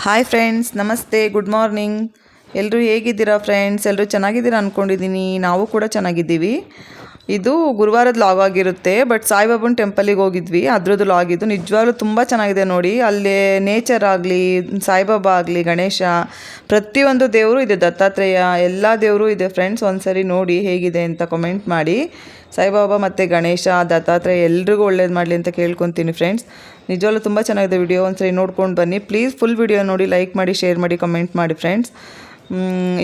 Hi friends ನಮಸ್ತೆ good morning ಎಲ್ಲರೂ ಹೇಗಿದ್ದೀರಾ ಫ್ರೆಂಡ್ಸ್ ಎಲ್ಲರೂ ಚೆನ್ನಾಗಿದ್ದೀರಾ ಅಂದ್ಕೊಂಡಿದ್ದೀನಿ ನಾವು ಕೂಡ ಚೆನ್ನಾಗಿದ್ದೀವಿ. ಇದು ಗುರುವಾರದ ಲಾಗ್ ಆಗಿರುತ್ತೆ ಬಟ್ ಸಾಯಿಬಾಬನ ಟೆಂಪಲಿಗೆ ಹೋಗಿದ್ವಿ. ಅದ್ರದ್ದು ಲಾಗ್ ಇದು. ನಿಜವಾಗ್ಲೂ ತುಂಬ ಚೆನ್ನಾಗಿದೆ ನೋಡಿ. ಅಲ್ಲಿ ನೇಚರ್ ಆಗಲಿ, ಸಾಯಿಬಾಬಾ ಆಗಲಿ, ಗಣೇಶ, ಪ್ರತಿಯೊಂದು ದೇವರು ಇದೆ. ದತ್ತಾತ್ರೇಯ, ಎಲ್ಲ ದೇವರು ಇದೆ ಫ್ರೆಂಡ್ಸ್ ಒಂದ್ಸರಿ ನೋಡಿ ಹೇಗಿದೆ ಅಂತ ಕಮೆಂಟ್ ಮಾಡಿ. ಸಾಯಿಬಾಬಾ ಮತ್ತು ಗಣೇಶ, ದತ್ತಾತ್ರೇಯ ಎಲ್ರಿಗೂ ಒಳ್ಳೇದು ಮಾಡಲಿ ಅಂತ ಕೇಳ್ಕೊತೀನಿ ಫ್ರೆಂಡ್ಸ್ ನಿಜವಾಗ್ಲೂ ತುಂಬ ಚೆನ್ನಾಗಿದೆ ವಿಡಿಯೋ ಒಂದ್ಸರಿ ನೋಡ್ಕೊಂಡು ಬನ್ನಿ. ಪ್ಲೀಸ್ ಫುಲ್ ವಿಡಿಯೋ ನೋಡಿ ಲೈಕ್ ಮಾಡಿ ಶೇರ್ ಮಾಡಿ ಕಮೆಂಟ್ ಮಾಡಿ ಫ್ರೆಂಡ್ಸ್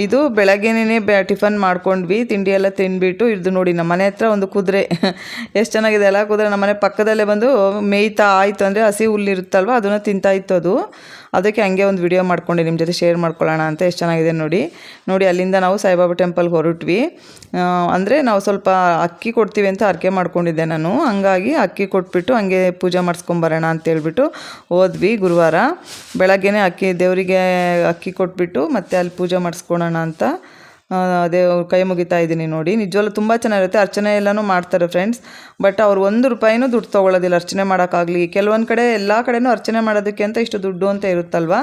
ಇದು ಬೆಳಗ್ಗೆನೇ ಬೆ, ಟಿಫನ್ ಮಾಡ್ಕೊಂಡ್ವಿ. ತಿಂಡಿ ಎಲ್ಲ ತಿಂದ್ಬಿಟ್ಟು ಇದು ನೋಡಿ, ನಮ್ಮ ಮನೆ ಹತ್ರ ಒಂದು ಕುದುರೆ. ಎಷ್ಟು ಚೆನ್ನಾಗಿದೆ ಅಲ್ಲ, ಕುದುರೆ. ನಮ್ಮ ಮನೆ ಪಕ್ಕದಲ್ಲೇ ಬಂದು ಮೇಯ್ತಾ ಆಯಿತು ಅಂದರೆ ಹಸಿ ಹುಲ್ಲಿರುತ್ತಲ್ವ ಅದನ್ನು ತಿಂತಾ ಇತ್ತು ಅದು ಅದಕ್ಕೆ ಹಂಗೆ ಒಂದು ವಿಡಿಯೋ ಮಾಡ್ಕೊಂಡೆ ನಿಮ್ಮ ಜೊತೆ ಶೇರ್ ಮಾಡ್ಕೊಳ್ಳೋಣ ಅಂತ ಎಷ್ಟು ಚೆನ್ನಾಗಿದೆ ನೋಡಿ. ನೋಡಿ, ಅಲ್ಲಿಂದ ನಾವು ಸಾಯಿಬಾಬಾ ಟೆಂಪಲ್ಗೆ ಹೊರಟ್ವಿ. ಅಂದರೆ ನಾವು ಸ್ವಲ್ಪ ಅಕ್ಕಿ ಕೊಡ್ತೀವಿ ಅಂತ ಅರ್ಕೆ ಮಾಡ್ಕೊಂಡಿದ್ದೆ ನಾನು. ಹಂಗಾಗಿ ಅಕ್ಕಿ ಕೊಟ್ಬಿಟ್ಟು ಹಂಗೆ ಪೂಜೆ ಮಾಡಿಸ್ಕೊಂಬರೋಣ ಅಂತೇಳ್ಬಿಟ್ಟು ಹೋದ್ವಿ ಗುರುವಾರ. ಬೆಳಗ್ಗೆನೇ ಅಕ್ಕಿ, ದೇವರಿಗೆ ಅಕ್ಕಿ ಕೊಟ್ಬಿಟ್ಟು ಮತ್ತೆ ಅಲ್ಲಿ ಪೂಜೆ ಮಾಡಿಸ್ಕೊಳೋಣ ಅಂತ ದೇವ್ ಕೈ ಮುಗಿತಾ ಇದ್ದೀನಿ ನೋಡಿ. ನಿಜವಲ್ಲೂ ತುಂಬ ಚೆನ್ನಾಗಿರುತ್ತೆ. ಅರ್ಚನೆ ಎಲ್ಲನೂ ಮಾಡ್ತಾರೆ ಫ್ರೆಂಡ್ಸ್ ಬಟ್ ಅವ್ರು ಒಂದು ರೂಪಾಯಿನೂ ದುಡ್ಡು ತೊಗೊಳ್ಳೋದಿಲ್ಲ ಅರ್ಚನೆ ಮಾಡೋಕ್ಕಾಗಲಿ. ಕೆಲವೊಂದು ಕಡೆ ಎಲ್ಲ ಕಡೆನೂ ಅರ್ಚನೆ ಮಾಡೋದಕ್ಕೆ ಅಂತ ಇಷ್ಟು ದುಡ್ಡು ಅಂತ ಇರುತ್ತಲ್ವ?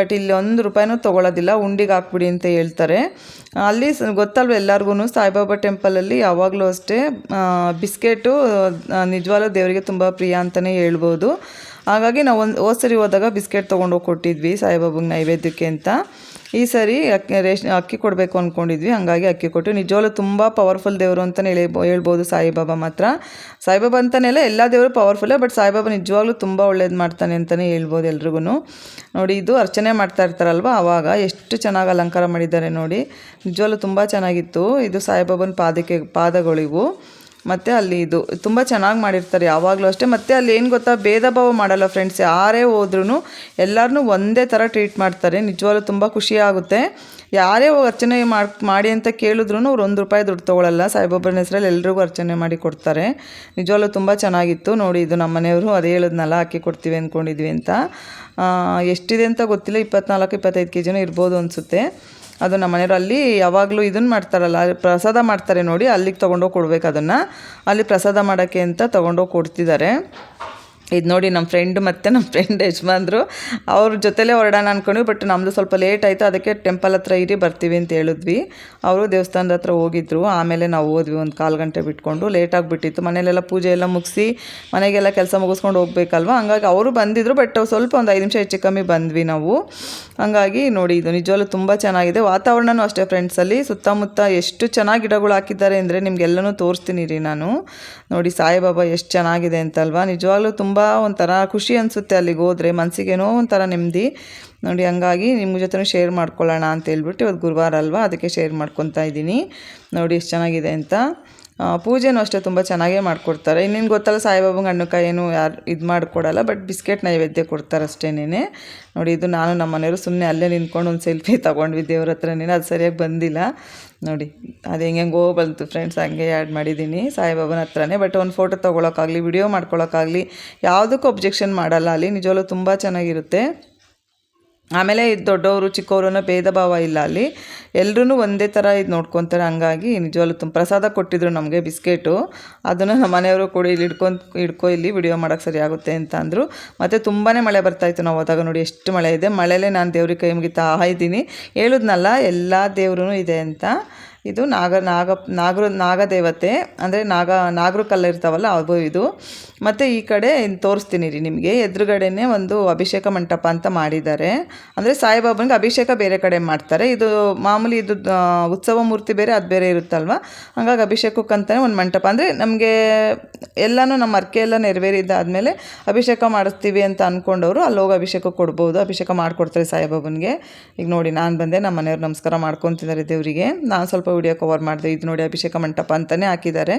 ಬಟ್ ಇಲ್ಲಿ ಒಂದು ರೂಪಾಯಿನೂ ತೊಗೊಳ್ಳೋದಿಲ್ಲ ಉಂಡಿಗೆ ಹಾಕ್ಬಿಡಿ ಅಂತ ಹೇಳ್ತಾರೆ. ಅಲ್ಲಿ ಗೊತ್ತಲ್ವ ಎಲ್ಲರಿಗೂ ಸಾಯಿಬಾಬಾ ಟೆಂಪಲಲ್ಲಿ ಯಾವಾಗಲೂ ಅಷ್ಟೇ ಬಿಸ್ಕೆಟು ನಿಜವಾಗ್ಲೂ ದೇವರಿಗೆ ತುಂಬ ಪ್ರಿಯ ಅಂತಲೇ ಹೇಳ್ಬೋದು. ಹಾಗಾಗಿ ನಾವು ಒಂದು ಹೋದ ಸರಿ ಹೋದಾಗ ಬಿಸ್ಕೆಟ್ ತೊಗೊಂಡೋಗಿ ಕೊಟ್ಟಿದ್ವಿ ಸಾಯಿಬಾಬಾಗೆ ನೈವೇದ್ಯಕ್ಕೆ ಅಂತ. ಈ ಸರಿ ಅಕ್ಕಿ ರೇಷ್ ಅಕ್ಕಿ ಕೊಡಬೇಕು ಅಂದ್ಕೊಂಡಿದ್ವಿ ಹಾಗಾಗಿ ಅಕ್ಕಿ ಕೊಟ್ಟು ನಿಜವಾಗ್ಲೂ ತುಂಬ ಪವರ್ಫುಲ್ ದೇವರು ಅಂತಲೇ ಹೇಳಿ ಹೇಳ್ಬೋದು ಸಾಯಿಬಾಬಾ ಮಾತ್ರ. ಸಾಯಿಬಾಬಾ ಅಂತಲೇ ಎಲ್ಲ ದೇವರು ಪವರ್ಫುಲ್ಲೇ ಬಟ್ ಸಾಯಿಬಾಬಾ ನಿಜವಾಗ್ಲೂ ತುಂಬ ಒಳ್ಳೇದು ಮಾಡ್ತಾನೆ ಅಂತಲೇ ಹೇಳ್ಬೋದು ಎಲ್ರಿಗೂ ನೋಡಿ, ಇದು ಅರ್ಚನೆ ಮಾಡ್ತಾ ಇರ್ತಾರಲ್ವ ಆವಾಗ ಎಷ್ಟು ಚೆನ್ನಾಗಿ ಅಲಂಕಾರ ಮಾಡಿದ್ದಾರೆ ನೋಡಿ. ನಿಜವಾಗ್ಲೂ ತುಂಬ ಚೆನ್ನಾಗಿತ್ತು. ಇದು ಸಾಯಿಬಾಬನ ಪಾದಕ್ಕೆ ಪಾದಗಳಿವು ಮತ್ತು ಅಲ್ಲಿ ಇದು ತುಂಬ ಚೆನ್ನಾಗಿ ಮಾಡಿರ್ತಾರೆ, ಯಾವಾಗಲೂ ಅಷ್ಟೇ. ಮತ್ತು ಅಲ್ಲಿ ಏನು ಗೊತ್ತಾ, ಭೇದ ಭಾವ ಮಾಡಲ್ಲ ಫ್ರೆಂಡ್ಸ್ ಯಾರೇ ಹೋದ್ರೂ ಎಲ್ಲರನ್ನೂ ಒಂದೇ ಥರ ಟ್ರೀಟ್ ಮಾಡ್ತಾರೆ, ನಿಜವಾಗ್ಲೂ ತುಂಬ ಖುಷಿಯಾಗುತ್ತೆ ಯಾರೇ ಅರ್ಚನೆ ಮಾಡಿ ಮಾಡಿ ಅಂತ ಕೇಳಿದ್ರು ಅವ್ರು ಒಂದು ರೂಪಾಯಿ ದುಡ್ಡು ತೊಗೊಳಲ್ಲ, ಸಾಯಿಬಾಬನ ಹೆಸರಲ್ಲಿ ಎಲ್ರಿಗೂ ಅರ್ಚನೆ ಮಾಡಿ ಕೊಡ್ತಾರೆ. ನಿಜವಾಗ್ಲೂ ತುಂಬ ಚೆನ್ನಾಗಿತ್ತು. ನೋಡಿ ಇದು ನಮ್ಮ ಮನೆಯವರು ಅದೇ ಹೇಳಿದ್ನಲ್ಲ, ಹಾಕಿ ಕೊಡ್ತೀವಿ ಅಂದ್ಕೊಂಡಿದ್ವಿ ಅಂತ. ಎಷ್ಟಿದೆ ಅಂತ ಗೊತ್ತಿಲ್ಲ, ಇಪ್ಪತ್ನಾಲ್ಕು, ಇಪ್ಪತ್ತೈದು ಕೆ ಜಿನೂ ಇರ್ಬೋದು ಅನಿಸುತ್ತೆ. ಅದು ನಮ್ಮ ಮನೆಯವರು ಅಲ್ಲಿ ಯಾವಾಗಲೂ ಇದನ್ನು ಮಾಡ್ತಾರಲ್ಲ ಪ್ರಸಾದ ಮಾಡ್ತಾರೆ ನೋಡಿ, ಅಲ್ಲಿಗೆ ತೊಗೊಂಡೋಗಿ ಕೊಡ್ಬೇಕು ಅದನ್ನು. ಅಲ್ಲಿ ಪ್ರಸಾದ ಮಾಡೋಕ್ಕೆ ಅಂತ ತೊಗೊಂಡೋಗಿ ಕೊಡ್ತಿದ್ದಾರೆ ಇದು ನೋಡಿ ನಮ್ಮ ಫ್ರೆಂಡ್ ಮತ್ತು ನಮ್ಮ ಫ್ರೆಂಡ್ ಯಜಮಾನ್ರು, ಅವ್ರ ಜೊತೆಲೇ ಹೊರಡೋಣ ಅಂದ್ಕೊಂಡ್ವಿ ಬಟ್ ನಮ್ಮದು ಸ್ವಲ್ಪ ಲೇಟ್ ಆಯಿತು, ಅದಕ್ಕೆ ಟೆಂಪಲ್ ಹತ್ರ ಇರಿ, ಬರ್ತೀವಿ ಅಂತ ಹೇಳಿದ್ವಿ. ಅವರು ದೇವಸ್ಥಾನದ ಹತ್ರ ಹೋಗಿದ್ರು, ಆಮೇಲೆ ನಾವು ಹೋದ್ವಿ, ಒಂದು ಕಾಲು ಗಂಟೆ ಬಿಟ್ಕೊಂಡು. ಲೇಟ್ ಆಗಿಬಿಟ್ಟಿತ್ತು, ಮನೇಲೆಲ್ಲ ಪೂಜೆ ಎಲ್ಲ ಮುಗಿಸಿ, ಮನೆಗೆಲ್ಲ ಕೆಲಸ ಮುಗಿಸ್ಕೊಂಡು ಹೋಗ್ಬೇಕಲ್ವ? ಹಂಗಾಗಿ ಅವರು ಬಂದಿದ್ರು ಬಟ್ ಸ್ವಲ್ಪ ಒಂದು ಐದು ನಿಮಿಷ ಹೆಚ್ಚು ಕಮ್ಮಿ ಬಂದ್ವಿ ನಾವು. ಹಂಗಾಗಿ ನೋಡಿ, ಇದು ನಿಜವಾಗ್ಲೂ ತುಂಬ ಚೆನ್ನಾಗಿದೆ. ವಾತಾವರಣನೂ ಅಷ್ಟೇ ಫ್ರೆಂಡ್ಸಲ್ಲಿ ಸುತ್ತಮುತ್ತ ಎಷ್ಟು ಚೆನ್ನಾಗಿ ಗಿಡಗಳು ಹಾಕಿದ್ದಾರೆ ಅಂದರೆ ನಿಮ್ಗೆಲ್ಲನೂ ತೋರಿಸ್ತೀನಿ ರೀ ನಾನು. ನೋಡಿ, ಸಾಯಿಬಾಬಾ ಎಷ್ಟು ಚೆನ್ನಾಗಿದೆ ಅಂತಲ್ವಾ. ನಿಜವಾಗ್ಲೂ ತುಂಬ ಒಂಥರ ಖುಷಿ ಅನಿಸುತ್ತೆ ಅಲ್ಲಿಗೆ ಹೋದರೆ. ಮನಸ್ಸಿಗೇನೋ ಒಂಥರ ನೆಮ್ಮದಿ. ನೋಡಿ, ಹಂಗಾಗಿ ನಿಮ್ಮ ಜೊತೆ ಶೇರ್ ಮಾಡ್ಕೊಳ್ಳೋಣ ಅಂತ ಹೇಳ್ಬಿಟ್ಟು ಇವತ್ತು ಗುರುವಾರ ಅಲ್ವಾ? ಅದಕ್ಕೆ ಶೇರ್ ಮಾಡ್ಕೊತಾ ಇದ್ದೀನಿ. ನೋಡಿ, ಎಷ್ಟು ಚೆನ್ನಾಗಿದೆ ಅಂತ. ಪೂಜೆನೂ ಅಷ್ಟೇ ತುಂಬ ಚೆನ್ನಾಗೇ ಮಾಡಿಕೊಡ್ತಾರೆ. ಇನ್ನೇನು ಗೊತ್ತಲ್ಲ ಸಾಯಿಬಾಬಂಗೆ ಹಣ್ಣುಕಾಯಿ ಏನು ಯಾರು ಇದು ಮಾಡಿಕೊಡಲ್ಲ ಬಟ್ ಬಿಸ್ಕೆಟ್ ನೈವೇದ್ಯ ಕೊಡ್ತಾರೆ ಅಷ್ಟೇನೆ ನೋಡಿ, ಇದು ನಾನು ನಮ್ಮ ಮನೆಯವರು ಸುಮ್ಮನೆ ಅಲ್ಲೇ ನಿಂತ್ಕೊಂಡು ಒಂದು ಸೆಲ್ಫಿ ತೊಗೊಂಡ್ವಿ ದೇವ್ರ ಹತ್ರನೇ ಅದು ಸರಿಯಾಗಿ ಬಂದಿಲ್ಲ. ನೋಡಿ, ಅದು ಹೆಂಗೆ ಹೆಂಗೋ ಬಂತು ಫ್ರೆಂಡ್ಸ್ ಹಂಗೆ ಆ್ಯಡ್ ಮಾಡಿದ್ದೀನಿ ಸಾಯಿಬಾಬನ ಹತ್ರನೇ. ಬಟ್ ಒಂದು ಫೋಟೋ ತೊಗೊಳಕ್ಕಾಗಲಿ ವಿಡಿಯೋ ಮಾಡ್ಕೊಳೋಕ್ಕಾಗಲಿ, ಯಾವುದಕ್ಕೂ ಒಬ್ಜೆಕ್ಷನ್ ಮಾಡಲ್ಲ ಅಲ್ಲಿ. ನಿಜವಾಗ್ಲೂ ತುಂಬ ಚೆನ್ನಾಗಿರುತ್ತೆ. ಆಮೇಲೆ ಇದು ದೊಡ್ಡವರು, ಚಿಕ್ಕವರು ಭೇದ ಭಾವ ಇಲ್ಲ ಅಲ್ಲಿ. ಎಲ್ಲರೂ ಒಂದೇ ಥರ ಇದು ನೋಡ್ಕೊತಾರೆ, ಹಂಗಾಗಿ ನಿಜವಾಗ್ಲೂ ತುಂಬ ಪ್ರಸಾದ ಕೊಟ್ಟಿದ್ರು ನಮಗೆ ಬಿಸ್ಕೆಟು. ಅದನ್ನು ನಮ್ಮ ಮನೆಯವರು ಕೂಡ ಇಲ್ಲಿ ಹಿಡ್ಕೊಂಡು, ಹಿಡ್ಕೊ ಇಲ್ಲಿ ವಿಡಿಯೋ ಮಾಡೋಕ್ಕೆ ಸರಿ ಆಗುತ್ತೆ ಅಂತ ಅಂದರು. ಮತ್ತು ತುಂಬಾ ಮಳೆ ಬರ್ತಾಯಿತ್ತು ನಾವು ಹೋದಾಗ ನೋಡಿ, ಎಷ್ಟು ಮಳೆ ಇದೆ. ಮಳೆಯಲ್ಲೇ ನಾನು ದೇವ್ರಿಗೆ ಕೈ ಮುಗಿತಾ ಇದ್ದೀನಿ. ಹೇಳಿದ್ನಲ್ಲ, ಎಲ್ಲ ದೇವ್ರೂ ಇದೆ ಅಂತ. ಇದು ನಾಗ ನಾಗ, ನಾಗರ, ನಾಗದೇವತೆ, ಅಂದರೆ ನಾಗ ನಾಗರ ಕಲ್ಲು ಇರ್ತಾವಲ್ಲ, ಅದು ಇದು. ಮತ್ತು ಈ ಕಡೆ ತೋರಿಸ್ತೀನಿ ರೀ ನಿಮಗೆ. ಎದುರುಗಡೆನೇ ಒಂದು ಅಭಿಷೇಕ ಮಂಟಪ ಅಂತ ಮಾಡಿದ್ದಾರೆ. ಅಂದರೆ ಸಾಯಿಬಾಬನಿಗೆ ಅಭಿಷೇಕ ಬೇರೆ ಕಡೆ ಮಾಡ್ತಾರೆ. ಇದು ಮಾಮೂಲಿ ಇದು ಉತ್ಸವ ಮೂರ್ತಿ ಬೇರೆ, ಅದು ಬೇರೆ ಇರುತ್ತಲ್ವ? ಹಾಗಾಗಿ ಅಭಿಷೇಕಕ್ಕಂತಲೇ ಒಂದು ಮಂಟಪ. ಅಂದರೆ ನಮಗೆ ಎಲ್ಲನೂ ನಮ್ಮ ಅರ್ಕೆ ಎಲ್ಲ ನೆರವೇರಿದ್ದಾದಮೇಲೆ ಅಭಿಷೇಕ ಮಾಡಿಸ್ತೀವಿ ಅಂತ ಅಂದ್ಕೊಂಡವರು ಅಲ್ಲಿ ಹೋಗಿ ಅಭಿಷೇಕ ಕೊಡ್ಬೋದು. ಅಭಿಷೇಕ ಮಾಡಿಕೊಡ್ತಾರೆ ಸಾಯಿಬಾಬನಿಗೆ. ಈಗ ನೋಡಿ, ನಾನು ಬಂದೆ ನಮ್ಮ ಮನೆಯವ್ರು ನಮಸ್ಕಾರ ಮಾಡ್ಕೊತಿದ್ದಾರೆ ದೇವರಿಗೆ. ನಾನು ಸ್ವಲ್ಪ ವಿಡಿಯೋ ಕವರ್ ಮಾಡಿದೆ. ಇದು ನೋಡಿ ಅಭಿಷೇಕ ಮಂಟಪ ಅಂತಲೇ ಹಾಕಿದ್ದಾರೆ.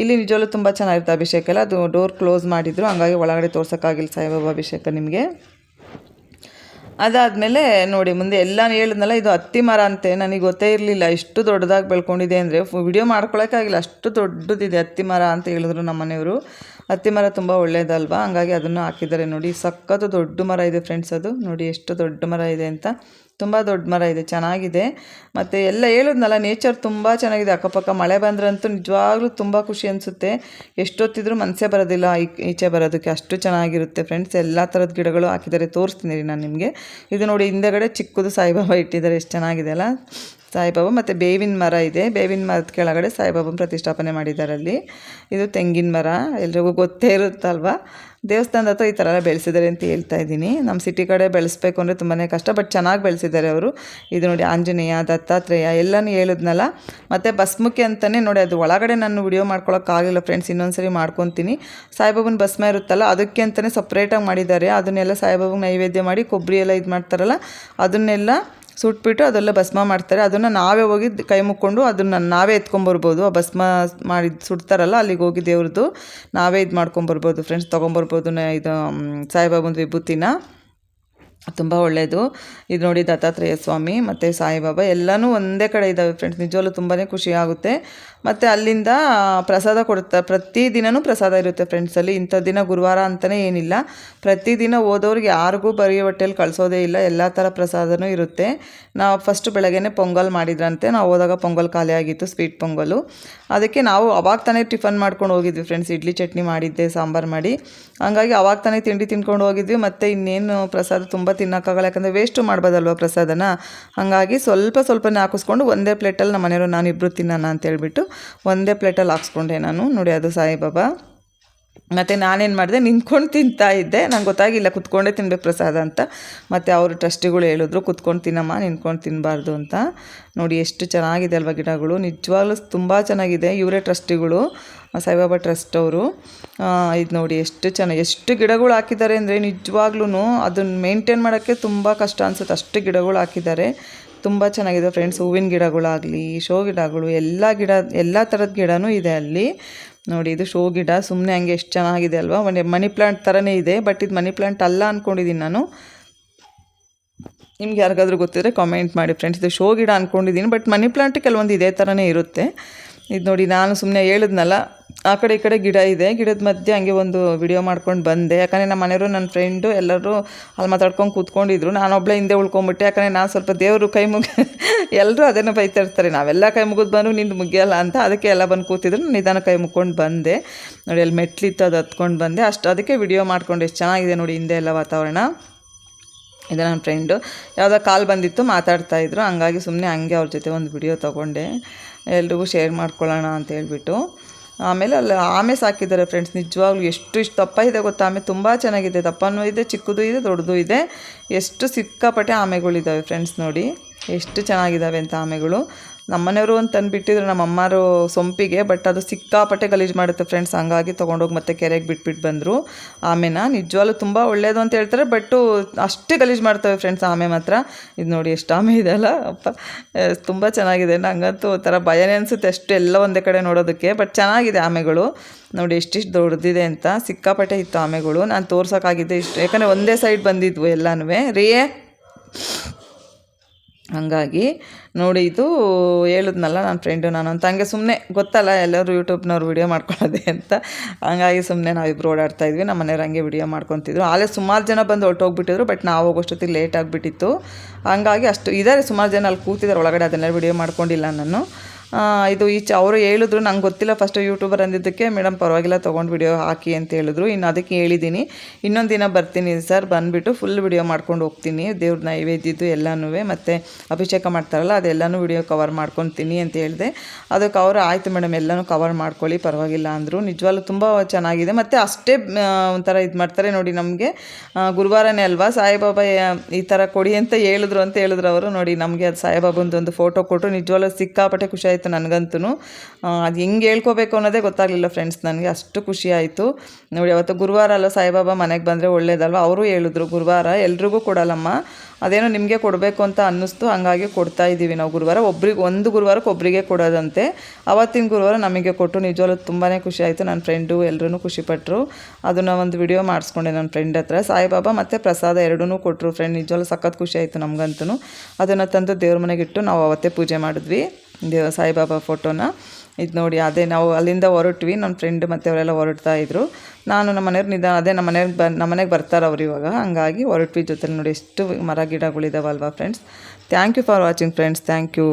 ಇಲ್ಲಿ ನಿಜವಲ್ಲೂ ತುಂಬ ಚೆನ್ನಾಗಿರುತ್ತೆ ಅಭಿಷೇಕ ಎಲ್ಲ. ಅದು ಡೋರ್ ಕ್ಲೋಸ್ ಮಾಡಿದ್ರು. ಹಂಗಾಗಿ ಒಳಗಡೆ ತೋರ್ಸೋಕ್ಕಾಗಿಲ್ಲ ಸಾಯಿಬಾಬಾ ಅಭಿಷೇಕ ನಿಮಗೆ. ಅದಾದಮೇಲೆ ನೋಡಿ, ಮುಂದೆ ಎಲ್ಲ ಹೇಳಿದ್ನಲ್ಲ, ಇದು ಹತ್ತಿ ಮರ ಅಂತೆ. ನನಗೆ ಗೊತ್ತೇ ಇರಲಿಲ್ಲ. ಇಷ್ಟು ದೊಡ್ಡದಾಗಿ ಬೆಳ್ಕೊಂಡಿದೆ ಅಂದರೆ ವಿಡಿಯೋ ಮಾಡ್ಕೊಳಕ್ಕಾಗಿಲ್ಲ. ಅಷ್ಟು ದೊಡ್ಡದಿದೆ ಹತ್ತಿ ಮರ ಅಂತ ಹೇಳಿದ್ರು ನಮ್ಮ ಮನೆಯವರು. ಹತ್ತಿ ಮರ ತುಂಬ ಒಳ್ಳೇದಲ್ವಾ? ಹಂಗಾಗಿ ಅದನ್ನು ಹಾಕಿದ್ದಾರೆ ನೋಡಿ. ಸಖತ್ತು ದೊಡ್ಡ ಮರ ಇದೆ ಫ್ರೆಂಡ್ಸ್ ಅದು. ನೋಡಿ, ಎಷ್ಟು ದೊಡ್ಡ ಮರ ಇದೆ ಅಂತ. ತುಂಬ ದೊಡ್ಡ ಮರ ಇದೆ, ಚೆನ್ನಾಗಿದೆ. ಮತ್ತು ಎಲ್ಲ ಹೇಳಿದ್ನಲ್ಲ ನೇಚರ್ ತುಂಬ ಚೆನ್ನಾಗಿದೆ. ಅಕ್ಕಪಕ್ಕ ಮಳೆ ಬಂದ್ರಂತೂ ನಿಜವಾಗ್ಲೂ ತುಂಬ ಖುಷಿ ಅನಿಸುತ್ತೆ. ಎಷ್ಟೊತ್ತಿದ್ರೂ ಮನಸ್ಸೇ ಬರೋದಿಲ್ಲ ಈಚೆ ಬರೋದಕ್ಕೆ. ಅಷ್ಟು ಚೆನ್ನಾಗಿರುತ್ತೆ ಫ್ರೆಂಡ್ಸ್ ಎಲ್ಲ ಥರದ ಗಿಡಗಳು ಹಾಕಿದ್ದಾರೆ. ತೋರಿಸ್ತೀನಿ ರೀ ನಾನು ನಿಮಗೆ. ಇದು ನೋಡಿ ಹಿಂದೆಗಡೆ ಚಿಕ್ಕದು ಸಾಯಿಬಾಬಾ ಇಟ್ಟಿದ್ದಾರೆ. ಎಷ್ಟು ಚೆನ್ನಾಗಿದೆ ಅಲ್ಲ? ಸಾಯಿಬಾಬಾ ಮತ್ತು ಬೇವಿನ ಮರ ಇದೆ. ಬೇವಿನ ಮರದ ಕೆಳಗಡೆ ಸಾಯಿಬಾಬನ ಪ್ರತಿಷ್ಠಾಪನೆ ಮಾಡಿದ್ದಾರೆ ಅಲ್ಲಿ. ಇದು ತೆಂಗಿನ ಮರ. ಎಲ್ರಿಗೂ ಗೊತ್ತೇ ಇರುತ್ತಲ್ವ? ದೇವಸ್ಥಾನದ ಹತ್ರ ಈ ಥರ ಎಲ್ಲ ಬೆಳೆಸಿದ್ದಾರೆ ಅಂತ ಹೇಳ್ತಾ ಇದ್ದೀನಿ. ನಮ್ಮ ಸಿಟಿ ಕಡೆ ಬೆಳೆಸ್ಬೇಕು ಅಂದರೆ ತುಂಬಾ ಕಷ್ಟ, ಬಟ್ ಚೆನ್ನಾಗಿ ಬೆಳೆಸಿದ್ದಾರೆ ಅವರು. ಇದು ನೋಡಿ ಆಂಜನೇಯ, ದತ್ತಾತ್ರೇಯ ಎಲ್ಲನೂ ಹೇಳಿದ್ನಲ್ಲ. ಮತ್ತು ಭಸ್ಮಕ್ಕೆ ಅಂತಲೇ ನೋಡಿ, ಅದು ಒಳಗಡೆ ನಾನು ವಿಡಿಯೋ ಮಾಡ್ಕೊಳೋಕ್ಕಾಗಿಲ್ಲ ಫ್ರೆಂಡ್ಸ್, ಇನ್ನೊಂದ್ಸರಿ ಮಾಡ್ಕೊತೀನಿ. ಸಾಯಿಬಾಬನ ಭಸ್ಮ ಇರುತ್ತಲ್ಲ, ಅದಕ್ಕೆ ಅಂತಲೇ ಸಪ್ರೇಟಾಗಿ ಮಾಡಿದ್ದಾರೆ. ಅದನ್ನೆಲ್ಲ ಸಾಯಿಬಾಬಗೆ ನೈವೇದ್ಯ ಮಾಡಿ, ಕೊಬ್ಬರಿ ಎಲ್ಲ ಇದು ಮಾಡ್ತಾರಲ್ಲ ಅದನ್ನೆಲ್ಲ ಸುಟ್ಬಿಟ್ಟು ಅದೆಲ್ಲ ಭಸ್ಮ ಮಾಡ್ತಾರೆ. ಅದನ್ನು ನಾವೇ ಹೋಗಿ ಕೈ ಮುಕ್ಕೊಂಡು ಅದನ್ನು ನಾವೇ ಎತ್ಕೊಂಬರ್ಬೋದು. ಆ ಭಸ್ಮ ಮಾಡಿ ಸುಡ್ತಾರಲ್ಲ, ಅಲ್ಲಿಗೆ ಹೋಗಿ ದೇವ್ರದ್ದು. ನಾವೇ ಇದು ಮಾಡ್ಕೊಂಬರ್ಬೋದು ಫ್ರೆಂಡ್ಸ್ ತೊಗೊಂಬರ್ಬೋದು ಇದು ಸಾಯಿಬಾಬಂದು ವಿಭೂತಿನ. ತುಂಬ ಒಳ್ಳೆಯದು ಇದು ನೋಡಿ ದತ್ತಾತ್ರೇಯ ಸ್ವಾಮಿ ಮತ್ತು ಸಾಯಿಬಾಬಾ, ಎಲ್ಲನೂ ಒಂದೇ ಕಡೆ ಇದ್ದಾವೆ ಫ್ರೆಂಡ್ಸ್ ನಿಜವಲ್ಲೂ ತುಂಬಾ ಖುಷಿ ಆಗುತ್ತೆ. ಮತ್ತು ಅಲ್ಲಿಂದ ಪ್ರಸಾದ ಕೊಡ್ತಾ ಪ್ರತಿದಿನವೂ ಪ್ರಸಾದ ಇರುತ್ತೆ ಫ್ರೆಂಡ್ಸಲ್ಲಿ ಇಂಥ ದಿನ ಗುರುವಾರ ಅಂತಲೇ ಏನಿಲ್ಲ. ಪ್ರತಿದಿನ ಹೋದವ್ರಿಗೆ ಯಾರಿಗೂ ಬರೀ ಹೊಟ್ಟೆಲಿ ಕಳಿಸೋದೇ ಇಲ್ಲ. ಎಲ್ಲ ಥರ ಪ್ರಸಾದನೂ ಇರುತ್ತೆ. ನಾವು ಫಸ್ಟ್ ಬೆಳಗ್ಗೆನೇ ಪೊಂಗಲ್ ಮಾಡಿದ್ರಂತೆ. ನಾವು ಹೋದಾಗ ಪೊಂಗಲ್ ಖಾಲಿ ಆಗಿತ್ತು ಸ್ವೀಟ್ ಪೊಂಗಲು. ಅದಕ್ಕೆ ನಾವು ಅವಾಗ ತಾನೇ ಟಿಫನ್ ಮಾಡ್ಕೊಂಡು ಹೋಗಿದ್ವಿ ಫ್ರೆಂಡ್ಸ್ ಇಡ್ಲಿ ಚಟ್ನಿ ಮಾಡಿದ್ದೆ, ಸಾಂಬಾರು ಮಾಡಿ. ಹಂಗಾಗಿ ಅವಾಗ ತಾನೇ ತಿಂಡಿ ತಿನ್ಕೊಂಡು ಹೋಗಿದ್ವಿ. ಮತ್ತು ಇನ್ನೇನು ಪ್ರಸಾದ ತುಂಬ ತಿನ್ನೋಕ್ಕಾಗಲ್ಲ, ಯಾಕಂದರೆ ವೇಸ್ಟು ಮಾಡ್ಬೋದಲ್ವ ಪ್ರಸಾದನ? ಹಾಗಾಗಿ ಸ್ವಲ್ಪ ಸ್ವಲ್ಪನೇ ಹಾಕಿಸ್ಕೊಂಡು ಒಂದೇ ಪ್ಲೇಟಲ್ಲಿ ನಮ್ಮ ಮನೆಯವರು ನಾನು ಇಬ್ಬರು ತಿನ್ನೋಣ ಅಂತೇಳ್ಬಿಟ್ಟು ಒಂದೇ ಪ್ಲೇಟಲ್ಲಿ ಹಾಕ್ಸ್ಕೊಂಡೆ ನಾನು. ನೋಡಿ ಅದು ಸಾಯಿಬಾಬಾ. ಮತ್ತು ನಾನೇನು ಮಾಡಿದೆ? ನಿಂತ್ಕೊಂಡು ತಿಂತಾ ಇದ್ದೆ. ನಂಗೆ ಗೊತ್ತಾಗಿಲ್ಲ, ಕುತ್ಕೊಂಡೇ ತಿನ್ಬೇಕು ಪ್ರಸಾದ ಅಂತ. ಮತ್ತು ಅವರು ಟ್ರಸ್ಟಿಗಳು ಹೇಳಿದ್ರು, ಕುತ್ಕೊಂಡು ತಿನ್ನಮ್ಮ, ನಿಂತ್ಕೊಂಡು ತಿನ್ನಬಾರ್ದು ಅಂತ. ನೋಡಿ ಎಷ್ಟು ಚೆನ್ನಾಗಿದೆ ಅಲ್ವಾ ಗಿಡಗಳು. ನಿಜವಾಗ್ಲೂ ತುಂಬ ಚೆನ್ನಾಗಿದೆ. ಇವರೇ ಟ್ರಸ್ಟಿಗಳು. ಸಾಯಿಬಾಬಾ ಟ್ರಸ್ಟ್ ಅವರು ಇದು ನೋಡಿ ಎಷ್ಟು ಚೆನ್ನಾಗಿ ಎಷ್ಟು ಗಿಡಗಳು ಹಾಕಿದ್ದಾರೆ ಅಂದರೆ ನಿಜವಾಗ್ಲೂ ಅದನ್ನು ಮೇಂಟೈನ್ ಮಾಡೋಕ್ಕೆ ತುಂಬ ಕಷ್ಟ ಅನಿಸುತ್ತೆ. ಅಷ್ಟು ಗಿಡಗಳು ಹಾಕಿದ್ದಾರೆ. ತುಂಬ ಚೆನ್ನಾಗಿದೆ ಫ್ರೆಂಡ್ಸ್. ಹೂವಿನ ಗಿಡಗಳಾಗಲಿ, ಶೋ ಗಿಡಗಳು, ಎಲ್ಲ ಗಿಡ, ಎಲ್ಲ ಥರದ ಗಿಡನೂ ಇದೆ ಅಲ್ಲಿ. ನೋಡಿ, ಇದು ಶೋ ಗಿಡ. ಸುಮ್ಮನೆ ಹಂಗೆ ಎಷ್ಟು ಚೆನ್ನಾಗಿದೆ ಅಲ್ವಾ? ಒಂದು ಮನಿ ಪ್ಲಾಂಟ್ ಥರನೇ ಇದೆ, ಬಟ್ ಇದು ಮನಿ ಪ್ಲಾಂಟ್ ಅಲ್ಲ ಅಂದ್ಕೊಂಡಿದ್ದೀನಿ ನಾನು. ನಿಮ್ಗೆ ಯಾರಿಗಾದ್ರೂ ಗೊತ್ತಿದ್ರೆ ಕಾಮೆಂಟ್ ಮಾಡಿ ಫ್ರೆಂಡ್ಸ್. ಇದು ಶೋ ಗಿಡ ಅಂದ್ಕೊಂಡಿದ್ದೀನಿ ಬಟ್ ಮನಿ ಪ್ಲಾಂಟ್ ಕೆಲವೊಂದು ಇದೇ ಥರನೇ ಇರುತ್ತೆ. ಇದು ನೋಡಿ, ನಾನು ಸುಮ್ಮನೆ ಹೇಳಿದ್ನಲ್ಲ ಆ ಕಡೆ ಈ ಕಡೆ ಗಿಡ ಇದೆ. ಗಿಡದ ಮಧ್ಯೆ ಹಂಗೆ ಒಂದು ವಿಡಿಯೋ ಮಾಡ್ಕೊಂಡು ಬಂದೆ. ಯಾಕಂದರೆ ನಮ್ಮ ಮನೆಯವರು ನನ್ನ ಫ್ರೆಂಡು ಎಲ್ಲರೂ ಅಲ್ಲಿ ಮಾತಾಡ್ಕೊಂಡು ಕೂತ್ಕೊಂಡಿದ್ರು. ನಾನೊಬ್ಬಳೆ ಹಿಂದೆ ಉಳ್ಕೊಂಬಿಟ್ಟೆ. ಯಾಕಂದರೆ ನಾನು ಸ್ವಲ್ಪ ದೇವರು ಕೈ ಮುಗಿ ಎಲ್ಲರೂ ಅದನ್ನು ಬೈತಾ ಇರ್ತಾರೆ. ನಾವೆಲ್ಲ ಕೈ ಮುಗಿದು ಬಂದು ನಿಂದು ಮುಗಿಯಲ್ಲ ಅಂತ. ಅದಕ್ಕೆ ಎಲ್ಲ ಬಂದು ಕೂತಿದ್ರು. ನಿಧಾನ ಕೈ ಮುಗ್ಕೊಂಡು ಬಂದೆ. ನೋಡಿ, ಅಲ್ಲಿ ಮೆಟ್ಲಿತ್ತು, ಅದು ಹತ್ಕೊಂಡು ಬಂದೆ. ಅಷ್ಟು ಅದಕ್ಕೆ ವಿಡಿಯೋ ಮಾಡ್ಕೊಂಡು. ಎಷ್ಟು ಚೆನ್ನಾಗಿದೆ ನೋಡಿ ಹಿಂದೆ ಎಲ್ಲ ವಾತಾವರಣ. ಇದು ನನ್ನ ಫ್ರೆಂಡು ಯಾವುದೋ ಕಾಲ್ ಬಂದಿತ್ತು, ಮಾತಾಡ್ತಾ ಇದ್ರು. ಹಂಗಾಗಿ ಸುಮ್ಮನೆ ಹಂಗೆ ಅವ್ರ ಜೊತೆ ಒಂದು ವಿಡಿಯೋ ತೊಗೊಂಡೆ. ಎಲ್ರಿಗೂ ಶೇರ್ ಮಾಡ್ಕೊಳ್ಳೋಣ ಅಂತ ಹೇಳ್ಬಿಟ್ಟು. ಆಮೇಲೆ ಅಲ್ಲಿ ಆಮೆ ಸಾಕಿದ್ದಾರೆ ಫ್ರೆಂಡ್ಸ್ ನಿಜವಾಗ್ಲೂ ಎಷ್ಟು ಇಷ್ಟು ದಪ್ಪ ಇದೆ ಗೊತ್ತಾ? ಆಮೆ ತುಂಬ ಚೆನ್ನಾಗಿದೆ. ದಪ್ಪನೂ ಇದೆ, ಚಿಕ್ಕದು ಇದೆ, ದೊಡ್ಡದು ಇದೆ. ಎಷ್ಟು ಸಿಕ್ಕಾಪಟ್ಟೆ ಆಮೆಗಳಿದ್ದಾವೆ ಫ್ರೆಂಡ್ಸ್ ನೋಡಿ. ಎಷ್ಟು ಚೆನ್ನಾಗಿದ್ದಾವೆ ಅಂತ ಆಮೆಗಳು. ನಮ್ಮನೆಯವರು ಅಂತ ತಂದುಬಿಟ್ಟಿದ್ರು ನಮ್ಮ ಅಮ್ಮಾರು ಸೊಂಪಿಗೆ ಬಟ್ ಅದು ಸಿಕ್ಕಾಪಟ್ಟೆ ಗಲೀಜು ಮಾಡುತ್ತೆ ಫ್ರೆಂಡ್ಸ್ ಹಂಗಾಗಿ ತೊಗೊಂಡೋಗಿ ಮತ್ತೆ ಕೆರೆಗೆ ಬಿಟ್ಬಿಟ್ಟು ಬಂದರು. ಆಮೆನ, ನಿಜವಾಗ್ಲೂ ತುಂಬ ಒಳ್ಳೆಯದು ಅಂತ ಹೇಳ್ತಾರೆ ಬಟ್ಟು ಅಷ್ಟೇ ಗಲೀಜು ಮಾಡ್ತವೆ ಫ್ರೆಂಡ್ಸ್ ಆಮೆ ಮಾತ್ರ. ಇದು ನೋಡಿ ಎಷ್ಟು ಆಮೆ ಇದೆ ಅಲ್ಲ, ಅಪ್ಪ. ತುಂಬ ಚೆನ್ನಾಗಿದೆ, ನಂಗಂತೂ ಒಂಥರ ಭಯನೇ ಅನಿಸುತ್ತೆ ಅಷ್ಟು ಎಲ್ಲ ಒಂದೇ ಕಡೆ ನೋಡೋದಕ್ಕೆ ಬಟ್ ಚೆನ್ನಾಗಿದೆ ಆಮೆಗಳು. ನೋಡಿ ಎಷ್ಟಿಷ್ಟು ದೊಡ್ಡದಿದೆ ಅಂತ, ಸಿಕ್ಕಾಪಟ್ಟೆ ಇತ್ತು ಆಮೆಗಳು. ನಾನು ತೋರ್ಸೋಕ್ಕಾಗಿದ್ದೆ ಇಷ್ಟು, ಯಾಕಂದರೆ ಒಂದೇ ಸೈಡ್ ಬಂದಿದ್ವು ಎಲ್ಲನೂ ರೀಯೇ ಹಾಗಾಗಿ ನೋಡಿ ಇದು ಹೇಳಿದ್ನಲ್ಲ ನನ್ನ ಫ್ರೆಂಡು ನಾನು ಅಂತ. ಹಂಗೆ ಸುಮ್ಮನೆ ಗೊತ್ತಲ್ಲ ಎಲ್ಲರೂ ಯೂಟ್ಯೂಬ್ನವ್ರು ವಿಡಿಯೋ ಮಾಡ್ಕೊಳ್ಳೋದೆ ಅಂತ. ಹಂಗಾಗಿ ಸುಮ್ಮನೆ ನಾವಿಬ್ಬರು ಓಡಾಡ್ತಾ ಇದ್ವಿ. ನಮ್ಮ ಮನೆಯವ್ರು ಹಂಗೆ ವಿಡಿಯೋ ಮಾಡ್ಕೊತಿದ್ರು. ಆಲೇ ಸುಮಾರು ಜನ ಬಂದು ಹೊರಟೋಗ್ಬಿಟ್ಟಿದ್ರು ಬಟ್ ನಾವು ಹೋಗೋಷ್ಟೊತ್ತಿಗೆ ಲೇಟ್ ಆಗಿಬಿಟ್ಟಿತ್ತು. ಹಂಗಾಗಿ ಅಷ್ಟು ಇದ್ದಾರೆ ಸುಮಾರು ಜನ ಅಲ್ಲಿ ಕೂತಿದ್ದಾರೆ ಒಳಗಡೆ ಅದನ್ನೆಲ್ಲ ವಿಡಿಯೋ ಮಾಡ್ಕೊಂಡಿಲ್ಲ ನಾನು. ಇದು ಈಚೆ ಅವರು ಹೇಳಿದ್ರು, ನಂಗೆ ಗೊತ್ತಿಲ್ಲ ಫಸ್ಟು ಯೂಟ್ಯೂಬರ್ ಅಂದಿದ್ದಕ್ಕೆ ಮೇಡಮ್ ಪರವಾಗಿಲ್ಲ, ತೊಗೊಂಡು ವಿಡಿಯೋ ಹಾಕಿ ಅಂತ ಹೇಳಿದ್ರು. ಇನ್ನು ಅದಕ್ಕೆ ಹೇಳಿದ್ದೀನಿ ಇನ್ನೊಂದು ದಿನ ಬರ್ತೀನಿ ಸರ್, ಬಂದುಬಿಟ್ಟು ಫುಲ್ ವಿಡಿಯೋ ಮಾಡ್ಕೊಂಡು ಹೋಗ್ತೀನಿ. ದೇವ್ರ ನೈವೇದ್ಯದ್ದು ಎಲ್ಲನೂ ಮತ್ತು ಅಭಿಷೇಕ ಮಾಡ್ತಾರಲ್ಲ, ಅದೆಲ್ಲನೂ ವಿಡಿಯೋ ಕವರ್ ಮಾಡ್ಕೊತೀನಿ ಅಂತ ಹೇಳಿದೆ. ಅದಕ್ಕೆ ಅವರು, ಆಯಿತು ಮೇಡಮ್ ಎಲ್ಲನೂ ಕವರ್ ಮಾಡ್ಕೊಳ್ಳಿ, ಪರವಾಗಿಲ್ಲ ಅಂದರು. ನಿಜವಾಗ್ಲೂ ತುಂಬ ಚೆನ್ನಾಗಿದೆ. ಮತ್ತು ಅಷ್ಟೇ ಒಂಥರ ಇದು ಮಾಡ್ತಾರೆ ನೋಡಿ ನಮಗೆ. ಗುರುವಾರನೇ ಅಲ್ವಾ, ಸಾಯಿಬಾಬಾ ಈ ಥರ ಕೊಡಿ ಅಂತ ಹೇಳಿದ್ರು ಅಂತ ಹೇಳಿದ್ರು ಅವರು. ನೋಡಿ, ನಮಗೆ ಅದು ಸಾಯಿಬಾಬಂದು ಒಂದು ಫೋಟೋ ಕೊಟ್ಟರು ನಿಜವಾಗ್ಲೂ ಸಿಕ್ಕಾಪಟ್ಟೆ ಖುಷಿ ಆಯಿತು ನನಗಂತೂ ಅದು ಹೆಂಗೆ ಹೇಳ್ಕೋಬೇಕು ಅನ್ನೋದೇ ಗೊತ್ತಾಗಲಿಲ್ಲ ಫ್ರೆಂಡ್ಸ್ ನನಗೆ ಅಷ್ಟು ಖುಷಿ ಆಯಿತು. ನೋಡಿ, ಅವತ್ತು ಗುರುವಾರ ಅಲ್ಲ ಸಾಯಿಬಾಬಾ ಮನೆಗೆ ಬಂದರೆ ಒಳ್ಳೇದಲ್ವ? ಅವರು ಹೇಳಿದ್ರು, ಗುರುವಾರ ಎಲ್ರಿಗೂ ಕೊಡಲ್ಲಮ್ಮ. ಅದೇನೋ ನಿಮಗೆ ಕೊಡಬೇಕು ಅಂತ ಅನ್ನಿಸ್ತು, ಹಂಗಾಗಿ ಕೊಡ್ತಾ ಇದ್ದೀವಿ ನಾವು ಗುರುವಾರ. ಒಬ್ರಿಗೆ, ಒಂದು ಗುರುವಾರಕ್ಕೆ ಒಬ್ಬರಿಗೆ ಕೊಡೋದಂತೆ. ಅವತ್ತಿನ ಗುರುವಾರ ನಮಗೆ ಕೊಟ್ಟು, ನಿಜವಾಗ್ಲೂ ತುಂಬಾ ಖುಷಿ ಆಯಿತು. ನನ್ನ ಫ್ರೆಂಡು ಎಲ್ಲರೂ ಖುಷಿಪಟ್ಟರು ಅದನ್ನು ಒಂದು ವಿಡಿಯೋ ಮಾಡಿಸ್ಕೊಂಡೆ ನನ್ನ ಫ್ರೆಂಡ್ ಹತ್ರ. ಸಾಯಿಬಾಬಾ ಮತ್ತು ಪ್ರಸಾದ ಎರಡೂ ಕೊಟ್ಟರು ಫ್ರೆಂಡ್ ನಿಜವಾಗ್ಲೂ ಸಖತ್ ಖುಷಿ ಆಯಿತು ನಮಗಂತೂ ಅದನ್ನು ತಂದು ದೇವ್ರ ಮನೆಗೆ ಇಟ್ಟು ನಾವು ಅವತ್ತೇ ಪೂಜೆ ಮಾಡಿದ್ವಿ. ದೇವ ಸಾಯಿಬಾಬಾ ಫೋಟೋನ. ಇದು ನೋಡಿ, ಅದೇ ನಾವು ಅಲ್ಲಿಂದ ಹೊರಟ್ವಿ. ನನ್ನ ಫ್ರೆಂಡ್ ಮತ್ತು ಅವರೆಲ್ಲ ಹೊರಡ್ತಾ ಇದ್ರು. ನಾನು ನಮ್ಮ ಮನೆಯವ್ರು ನಿಧಾನ, ಅದೇ ನಮ್ಮ ಮನೆಯವ್ರು ಬ, ನಮ್ಮ ಮನೆಗೆ ಬರ್ತಾರೆ ಅವ್ರು ಇವಾಗ. ಹಂಗಾಗಿ ಹೊರಟ್ವಿ ಜೊತೆಲಿ ನೋಡಿ, ಎಷ್ಟು ಮರ ಗಿಡಗಳಿದಾವಲ್ವಾ friends thank you for watching friends thank you